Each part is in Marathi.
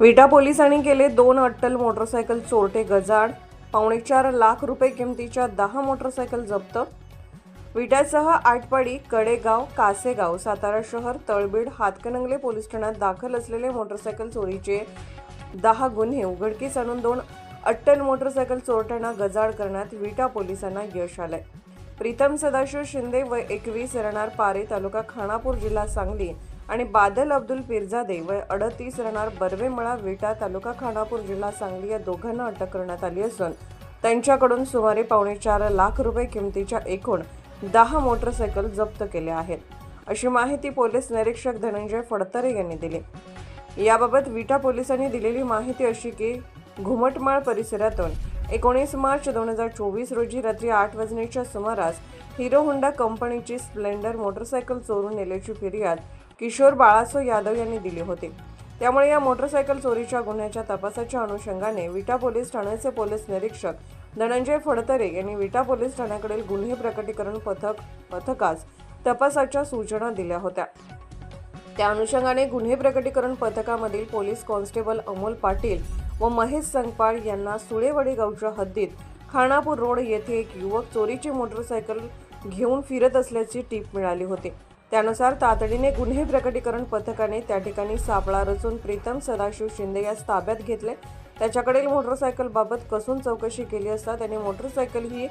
विटा पोलिसांनी केले दोन अट्टल मोटरसायकल चोरटे गजाड पावणे चार लाख रुपये किमतीच्या दहा मोटरसायकल जप्त. विट्यासह आटपाडी कडेगाव कासेगाव सातारा शहर तळबीड हातकणंगले पोलीस ठाण्यात दाखल असलेले मोटरसायकल चोरीचे दहा गुन्हे उघडकीस आणून दोन अट्टल मोटरसायकल चोरट्यांना गजाड करण्यात विटा पोलिसांना यश आलंय. प्रीतम सदाशिव शिंदे व एकवीस राहणार पारे तालुका खानापूर जिल्हा सांगली. आणि बादल अब्दुल पिरजादे व अडतीस राहणार बर्वेमळा विटा तालुका खानापूर जिल्हा सांगली या दोघांना अटक करण्यात आली असून त्यांच्याकडून सुमारे पावणे चार लाख रुपये किमतीच्या एकूण दहा मोटरसायकल जप्त केल्या आहेत. अशी माहिती पोलीस निरीक्षक धनंजय फडतरे यांनी दिली. याबाबत विटा पोलिसांनी दिलेली माहिती अशी की घुमटमाळ परिसरातून एकोणीस मार्च दोन हजार चोवीस रोजी रात्री आठ वाजण्याच्या सुमारास हिरो होंडा कंपनीची स्प्लेंडर मोटरसायकल चोरून नेल्याची फिर्याद किशोर बाळासो यादव यांनी दिले होते. त्यामुळे या मोटरसायकल चोरीच्या गुन्ह्याच्या तपासाच्या अनुषंगाने विटा पोलीस ठाण्याचे पोलीस निरीक्षक धनंजय फडतरे यांनी विटा पोलीस ठाण्याकडील गुन्हे प्रकटीकरण पथक पथकास तपासाच्या सूचना दिल्या होत्या. त्या अनुषंगाने गुन्हे प्रकटीकरण पथकामधील पोलीस कॉन्स्टेबल अमोल पाटील व महेश संगपाळ यांना सुळेवाडी गावच्या हद्दीत खानापूर रोड येथे एक युवक चोरीची मोटरसायकल घेऊन फिरत असल्याची टीप मिळाली होती. त्यानुसार तातडीने गुन्हे प्रकटीकरण पथकाने त्या ठिकाणी सापळा रचून प्रीतम सदाशिव शिंदे यास ताब्यात घेतले. त्याच्याकडील मोटरसायकल बाबत कसून चौकशी केली असता त्याने मोटरसायकल ही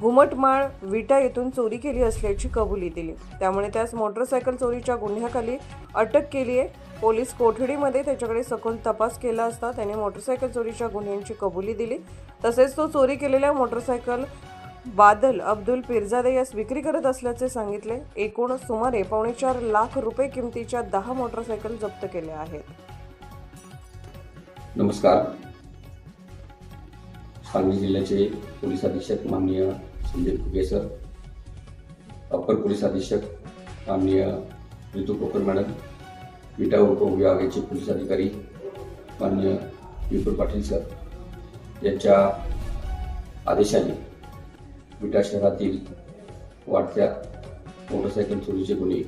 घुमटमाळ विटा येथून चोरी केली असल्याची कबुली दिली. त्यामुळे त्यास मोटरसायकल चोरीच्या गुन्ह्याखाली अटक केली आहे. पोलीस कोठडीमध्ये त्याच्याकडे सखोल तपास केला असता त्याने मोटरसायकल चोरीच्या गुन्ह्यांची कबुली दिली. तसेच तो चोरी केलेल्या मोटरसायकल बादल अब्दुल पिरजादे यास विक्री करत असल्याचे सांगितले. एकूण सुमारे पावणे चार लाख रुपये किमतीच्या दहा मोटरसायकल जप्त केल्या आहेत. नमस्कार. सांगली जिल्ह्याचे पोलीस अधीक्षक माननीय संदीप फुगे सर अप्पर पोलीस अधीक्षक माननीय ऋतू कोकर मॅडम विटा उपविभागाचे पोलीस अधिकारी माननीय विपुल पाटील सर यांच्या आदेशाने विटा शहरातील वाढत्या मोटरसायकल चोरीचे गुन्हे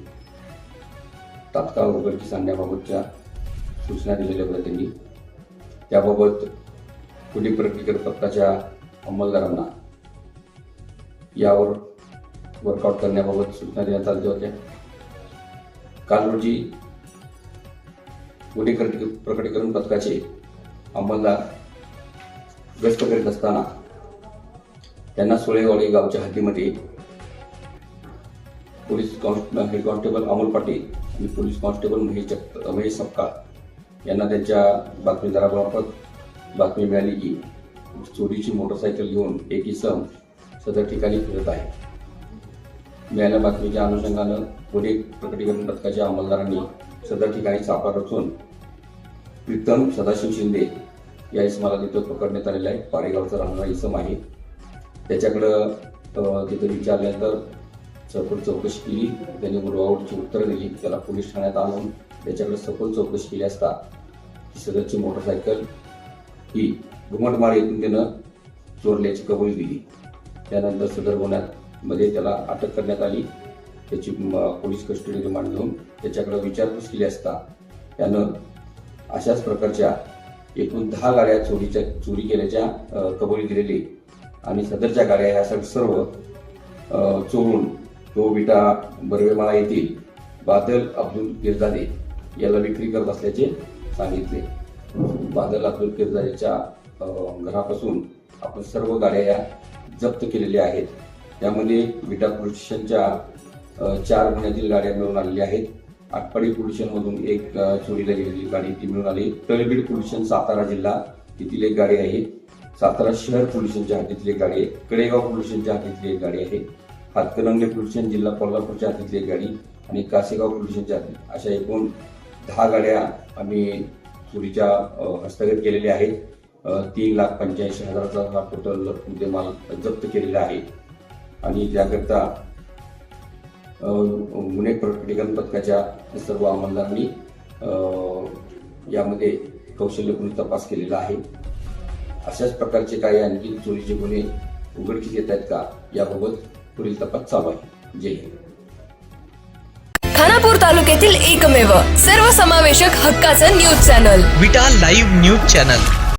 तात्काळ उघडकीस आणण्याबाबतच्या सूचना दिलेल्या होत्या त्यांनी. त्याबाबत गुन्हे प्रकटीकरण पत्राच्या अंमलदारांना यावर वर्कआउट करण्याबाबत सूचना देण्यात आल्या होत्या. काल रोजी गुन्हे प्रकटीकरण पथकाचे अंमलदार गस्त करीत असताना त्यांना सोळेवाडी गावच्या हद्दीमध्ये पोलीस कॉन्स्ट हेड कॉन्स्टेबल अमोल पाटील आणि पोलीस कॉन्स्टेबल महेश जगत महेश सपकाळ यांना त्यांच्या बातमीदारामार्फत बातमी मिळाली की चोरीची मोटरसायकल घेऊन एक इसम सदर ठिकाणी फिरत आहे. मिळाल्या बातमीच्या अनुषंगानं गुन्हे प्रकटीकरण पथकाच्या अंमलदारांनी सदर ठिकाणी सापळा रचून प्रीतम सदाशिव शिंदे या इसमाला तिथं पकडण्यात आलेला आहे. पारेगावचा राहणारा इसम आहे. त्याच्याकडं तिथे तिथं विचारल्यानंतर सखोल चौकशी केली. त्याने गुरुवावरची उत्तर दिली. त्याला पोलीस ठाण्यात आणून त्याच्याकडे सखोल चौकशी केली असता. सदरची मोटरसायकल ही घुमटमाळ येथून त्यानं चोरल्याची कबुली दिली त्यानंतर सदर गुन्ह्यात मध्ये त्याला अटक करण्यात आली. त्याची पोलीस कस्टडी रिमांड घेऊन त्याच्याकडे विचारपूस केली असता. त्यानं अशाच प्रकारच्या एकूण दहा गाड्या चोरीच्या चोरी केल्याच्या कबुली दिलेली आणि सदरच्या गाड्या ह्या सर्व चोरून तो विटा बर्वेमाळा येथील बादल अब्दुल किरजादे याला विक्री करत असल्याचे सांगितले. बादल अब्दुल किरजादेच्या घरापासून आपण सर्व गाड्या या जप्त केलेल्या आहेत. त्यामध्ये विटा पोलीस चार गुन्ह्यातील गाड्या मिळून आलेल्या आहेत. आटपाडी पोल्युशनमधून एक चोरीला गेलेली गाडी ती मिळून आली. तळबीड पोल्युशन सातारा जिल्हा तेथील एक गाडी आहे. सातारा शहर पोलिसांच्या हातीतली एक गाडी आहे. कडेगाव पोलिसांच्या हातीतली एक गाडी आहे. हातकणंगले पोलिसांनी जिल्हा कोल्हापूरच्या हातीतली एक गाडी आणि कासेगाव पोलिसांच्या हातीत अशा एकूण दहा गाड्या आम्ही चोरीच्या हस्तगत केलेल्या आहेत. तीन लाख पंच्याऐंशी हजाराचा हा टोटल मुद्देमाल जप्त केलेला आहे. आणि त्याकरता गुन्हे प्रकटीकरण पथकाच्या सर्व अंमलदारांनी यामध्ये कौशल्यपूर्ण तपास केलेला आहे. अशाच प्रकारचे काही आणखी चोरीचे गुन्हे उघडकीस येत आहेत का? याबाबत पुढील तपास चालू आहे. जय हिंद. खानापूर तालुक्यातील एकमेव सर्वसमावेशक हक्काचं news channel. Vita live news channel.